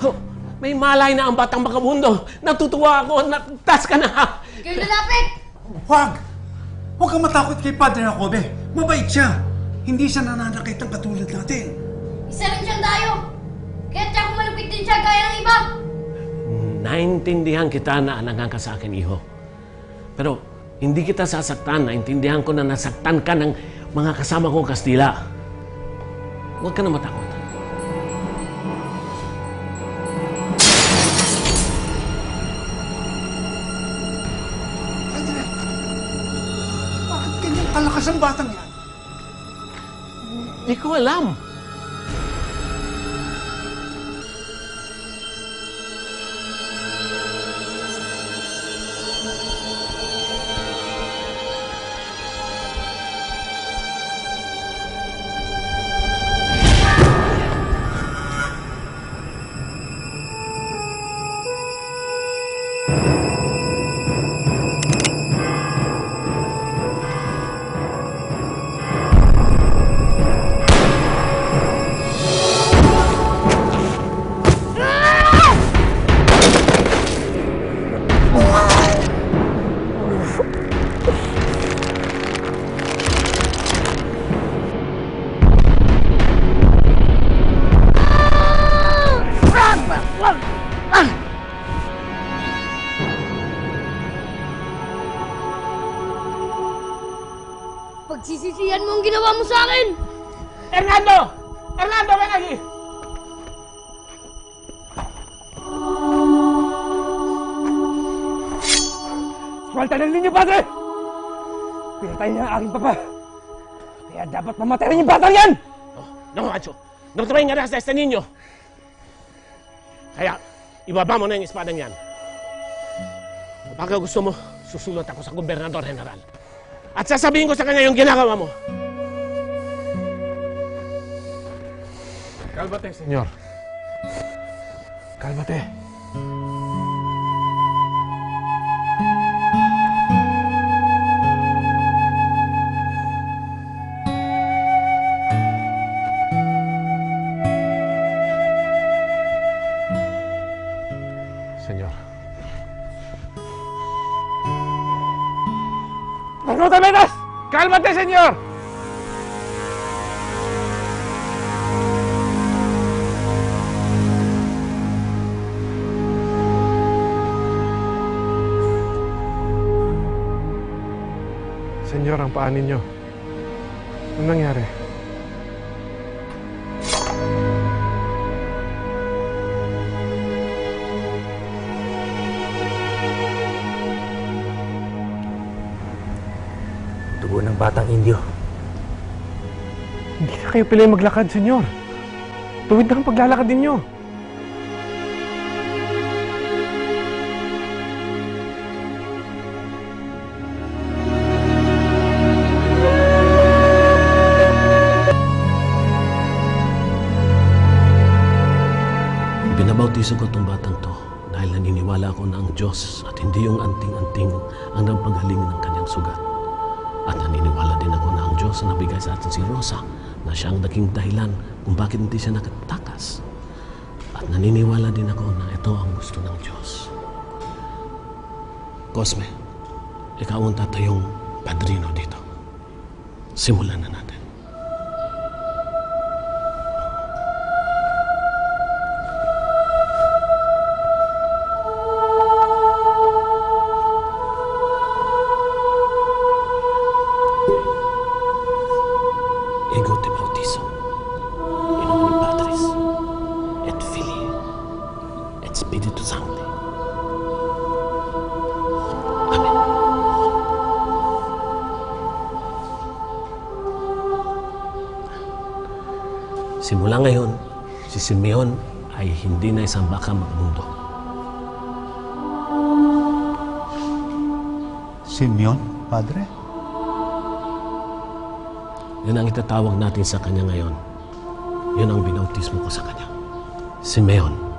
Oh, may malay na ang batang makabundo. Natutuwa ako. Natas ka na. Kayo lalapit! Huwag! Huwag kang matakot kay Padre Jacobe. Mabait siya. Hindi siya nananakit ng katulad natin. Isa rin siyang dayo! Kaya tiyak malupit din siya gaya ng iba! Naintindihan kita na alagang ka sa akin, iho. Pero hindi kita sasaktan. Naintindihan ko na nasaktan ka ng mga kasama kong Kastila. Huwag ka na matakot. Kalakas ang batang yan? Hindi ko alam. Pagsisisihan mo ang ginawa mo sa akin! Hernando! Hernando, ven aquí! Swelta ng ninyo, padre! Pinatay niya ang aking papa. Kaya dapat mamatay rin yung batang yan! Oh, no, macho. No te vengarás de este niño. Kaya, ibaba mo na yung espada niyan. Baka gusto mo, susunod ako sa gobernador general. At sasabihin ko sa kanya yung ginagawa mo. Cálmate, señor. Cálmate. ¡No te metas! ¡Cálmate, señor! Senyor, ang paa ninyo. Anong nangyari? Batang indio. Hindi na kayo pilay maglakad, senyor. Tuwid na ang paglalakad ninyo. Binabautiso ko itong batang to dahil naniniwala ako na ang Diyos at hindi yung anting-anting ang nagpagaling ng kanyang sugat. At naniniwala din ako na ang Diyos ang nabigay sa atin si Rosa na siya ang naging dahilan kung bakit hindi siya nakatakas. At naniniwala din ako na ito ang gusto ng Diyos. Cosme, ikaw ang tatayong padrino dito. Simulan na natin. Simula ngayon, si Simeon ay hindi na isang baka magmundo. Simeon, Padre? Yun ang itatawag natin sa kanya ngayon. Yun ang binautismo ko sa kanya. Simeon.